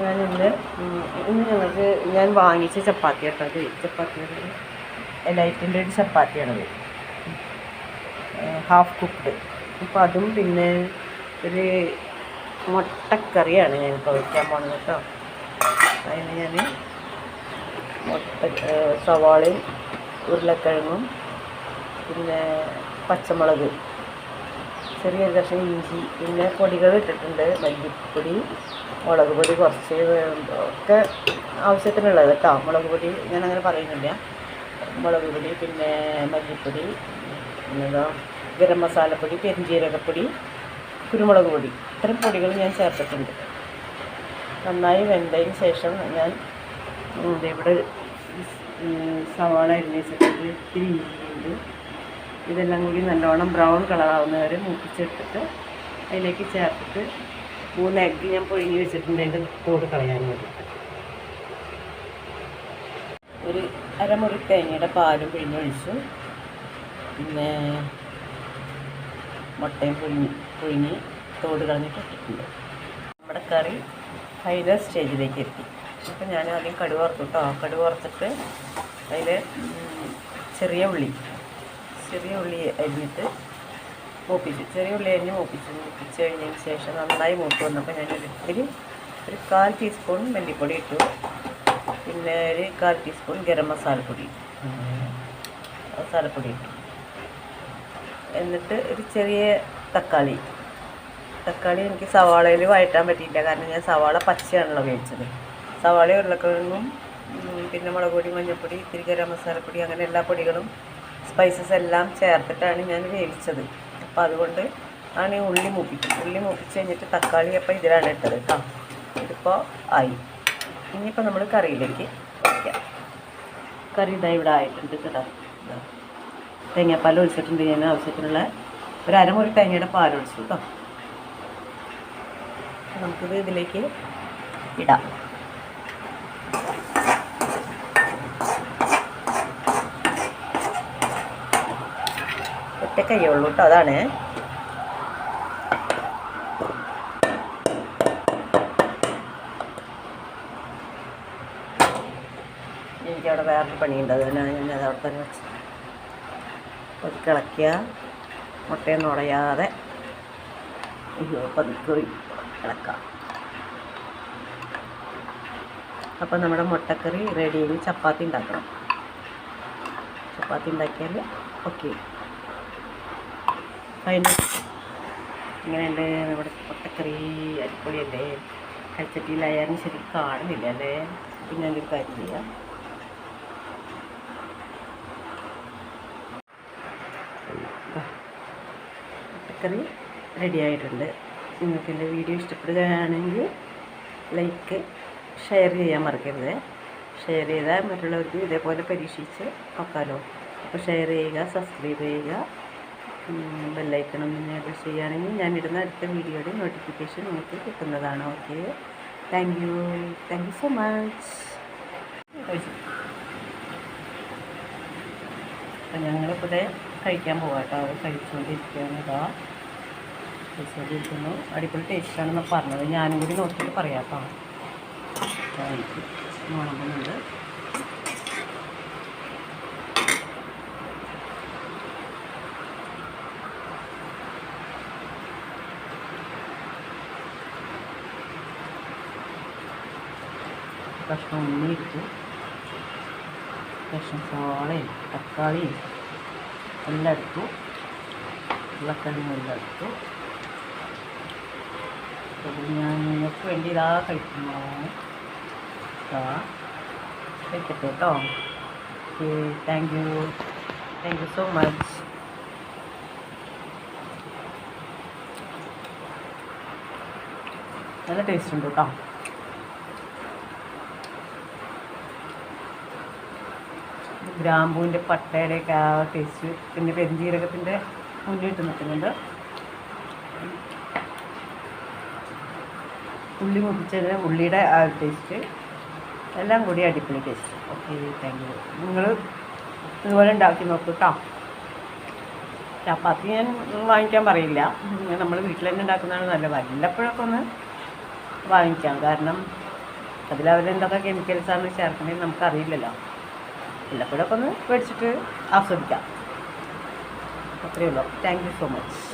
ഞാൻ ഇന്ന് ഇന്ന് ഞങ്ങൾക്ക് ഞാൻ വാങ്ങിച്ച ചപ്പാത്തി കേട്ടോ അത് ചപ്പാത്തി എലൈറ്റിന്റെ ഒരു ചപ്പാത്തിയാണത് ഹാഫ് കുക്ക്ഡ് അപ്പോൾ അതും പിന്നെ ഒരു മുട്ടക്കറിയാണ് ഞാൻ ഇപ്പോൾ വയ്ക്കാൻ പോകുന്നത് കേട്ടോ. അതിന് ഞാൻ മുട്ട സവാളയും ഉരുളക്കിഴങ്ങും പിന്നെ പച്ചമുളക്. ചെറിയ കഷ്ണം ഇഞ്ചി പിന്നെ പൊടികൾ ഇട്ടിട്ടുണ്ട്. മല്ലിപ്പൊടി മുളക് പൊടി കുറച്ച് ഒക്കെ ആവശ്യത്തിനുള്ളത് കേട്ടോ. മുളക് പൊടി ഞാൻ അങ്ങനെ പറയുന്നില്ല. മുളക് പൊടി പിന്നെ മല്ലിപ്പൊടി പിന്നെന്താ ഗരം മസാലപ്പൊടി പെരിഞ്ജീരകപ്പൊടി കുരുമുളക് പൊടി. ഇത്തരം പൊടികൾ ഞാൻ ചേർത്തിട്ടുണ്ട്. നന്നായി വെന്തതിന് ശേഷം ഞാൻ ഇവിടെ സവാള അരിഞ്ഞ് വെച്ചിട്ടുണ്ട്. ഇത്തിരി ഇഞ്ചിയുണ്ട്. ഇതെല്ലാം കൂടി നല്ലോണം ബ്രൗൺ കളറാവുന്ന വരെ മൂപ്പിച്ചെടുത്തിട്ട് അതിലേക്ക് ചേർത്തിട്ട് മൂന്ന് എഗ്ഗ് ഞാൻ പൊഴിഞ്ഞ് വെച്ചിട്ടുണ്ട്. അതിന്റെ തോട് കളയാൻ വേണ്ടിയിട്ട് ഒരു അരമുറി തേങ്ങയുടെ പാലും പിഴിഞ്ഞൊഴിച്ചു പിന്നെ മുട്ടയും പുഴുങ്ങി പുഴുങ്ങി തോട് കളഞ്ഞിട്ട് ഇട്ടിട്ടുണ്ട്. നമ്മുടെ കറി ഫൈനൽ സ്റ്റേജിലേക്ക് എത്തി. അപ്പം ഞാൻ ആദ്യം കടുവറുത്തു കേട്ടോ കടുവറുത്തിട്ട് അതിൽ ചെറിയ ഉള്ളി ചെറിയ ഉള്ളി അരിഞ്ഞിട്ട് മൂപ്പിച്ചു ചെറിയ ഉള്ളി അരിഞ്ഞ് മൂപ്പിച്ചു മൂപ്പിച്ച് കഴിഞ്ഞതിന് ശേഷം നന്നായി മൂപ്പ് വന്നപ്പോൾ ഞാൻ ഒരു ഒരു കാൽ ടീസ്പൂൺ മല്ലിപ്പൊടി ഇട്ടു. പിന്നെ ഒരു കാൽ ടീസ്പൂൺ ഗരം മസാലപ്പൊടി മസാലപ്പൊടി ഇട്ടു. എന്നിട്ട് ഒരു ചെറിയ തക്കാളി. തക്കാളി എനിക്ക് സവാളയിൽ വഴറ്റാൻ പറ്റിയില്ല കാരണം ഞാൻ സവാള പച്ചയാണല്ലോ ഉപയോഗിച്ചത് സവാള ഉരുളക്കിഴങ്ങും പിന്നെ മുളക് പൊടി മഞ്ഞൾപ്പൊടി ഇത്തിരി ഗരം മസാലപ്പൊടി അങ്ങനെ എല്ലാ പൊടികളും സ്പൈസസ് എല്ലാം ചേർത്തിട്ടാണ് ഞാൻ വേവിച്ചത്. അപ്പോൾ അതുകൊണ്ട് ആണ് ഈ ഉള്ളി മുപ്പിക്കും ഉള്ളി മൂപ്പിച്ച് കഴിഞ്ഞിട്ട് തക്കാളി അപ്പോൾ ഇതിലാണ് ഇട്ടത് കേട്ടോ ഇതിപ്പോൾ ആയി. ഇനിയിപ്പോൾ നമ്മൾ കറിയിലേക്ക് വയ്ക്കാം കറി ഇതാ ഇവിടെ ആയിട്ടുണ്ട് കേട്ടോ. തേങ്ങാപ്പാൽ ഒഴിച്ചിട്ടുണ്ട്. ഞാൻ ആവശ്യത്തിനുള്ള ഒരു അരമുറി തേങ്ങയുടെ പാൽ ഒഴിച്ചു കേട്ടോ നമുക്കിത് ഇതിലേക്ക് ഇടാം. ഒറ്റ കൈയേ ഉള്ളൂ കേട്ടോ അതാണ്. എനിക്കവിടെ വേറൊരു പണിയുണ്ട് അതുകൊണ്ടാണ് ഞാൻ അത് അവിടെ തന്നെ വെച്ചത് മുട്ടയൊന്നും ഉടയാതെ പതുക്കെ ഇളക്കാം അപ്പം നമ്മുടെ മുട്ടക്കറി റെഡി ചപ്പാത്തി ഉണ്ടാക്കണം. ചപ്പാത്തി ഉണ്ടാക്കിയാൽ ഓക്കെ ഫൈനൽ ഇങ്ങനെയുണ്ട് നമ്മുടെ മുട്ടക്കറി അരിപ്പൊളിയല്ലേ കൽച്ചട്ടിയിലായാലും ശരിക്കും കാണുന്നില്ല അല്ലേ? പിന്നെ ഒരു കാര്യം ചെയ്യാം. മുട്ടക്കറി റെഡി ആയിട്ടുണ്ട്. നിങ്ങൾക്ക് എന്റെ വീഡിയോ ഇഷ്ടപ്പെടുകയാണെങ്കിൽ ലൈക്ക് ഷെയർ ചെയ്യാൻ മറക്കരുത്. ഷെയർ ചെയ്താൽ മറ്റുള്ളവർക്ക് ഇതേപോലെ പരീക്ഷിച്ച് നോക്കാമല്ലോ അപ്പോൾ ഷെയർ ചെയ്യുക സബ്സ്ക്രൈബ് ചെയ്യുക. ബെല്ലൈക്കണം എനേബിൾ ചെയ്യുകയാണെങ്കിൽ ഞാൻ ഇടുന്ന അടുത്ത വീഡിയോയുടെ നോട്ടിഫിക്കേഷൻ നിങ്ങൾക്ക് കിട്ടുന്നതാണ് okay thank you thank you so much അപ്പം ഞങ്ങളിപ്പോൾ ദേ കഴിക്കാൻ പോകാം കേട്ടോ അത് കഴിച്ചുകൊണ്ടിരിക്കുകയാണ് ഇതാ കഴിച്ചുകൊണ്ടിരിക്കുന്നു അടിപൊളി ടേസ്റ്റാണെന്ന് പറഞ്ഞത്. ഞാനും കൂടി നോക്കിയിട്ട് പറയാം കേട്ടോ ഇതാ കഷ്ണം ഉണ്ണിയിട്ട് കഷ്ണം സവാളയും തക്കാളിയും എല്ലാം എടുത്തു ഉരുളക്കിഴങ്ങും എല്ലാം എടുത്തു അപ്പോൾ ഞാൻ നിങ്ങൾക്ക് വേണ്ടി ഇതാ കഴിക്കുന്നു. ഇതാ കഴിക്കട്ടെ കേട്ടോ. Okay thank you thank you so much നല്ല ടേസ്റ്റ് ഉണ്ട് കേട്ടോ. ഗ്രാമ്പൂവിന്റെ പട്ടയുടെയൊക്കെ ആ ടേസ്റ്റ് പിന്നെ പെരുംജീരകത്തിന്റെ മുന്നിട്ട് നിൽക്കുന്നുണ്ട്. ഉള്ളി മുപ്പിച്ചത് ഉള്ളിയുടെ ആ ടേസ്റ്റ് എല്ലാം കൂടി അടിപൊളി ടേസ്റ്റ് ഓക്കെ താങ്ക് യു നിങ്ങൾ ഇതുപോലെ ഉണ്ടാക്കി നോക്കൂ കേട്ടോ ചപ്പാത്തി ഞാൻ വാങ്ങിക്കാൻ പറയില്ല. നമ്മൾ വീട്ടിൽ തന്നെ ഉണ്ടാക്കുന്നതാണ് നല്ല വല്ലപ്പോഴൊക്കെ ഒന്ന് വാങ്ങിക്കാം. കാരണം അതിൽ അവരെന്തൊക്കെ കെമിക്കൽസാണ് ചേർക്കണത് നമുക്കറിയില്ലല്ലോ. വല്ലപ്പോഴൊക്കെ ഒന്ന് മേടിച്ചിട്ട് ആസ്വദിക്കാം. അത്രയേ ഉള്ളൂ. Thank you so much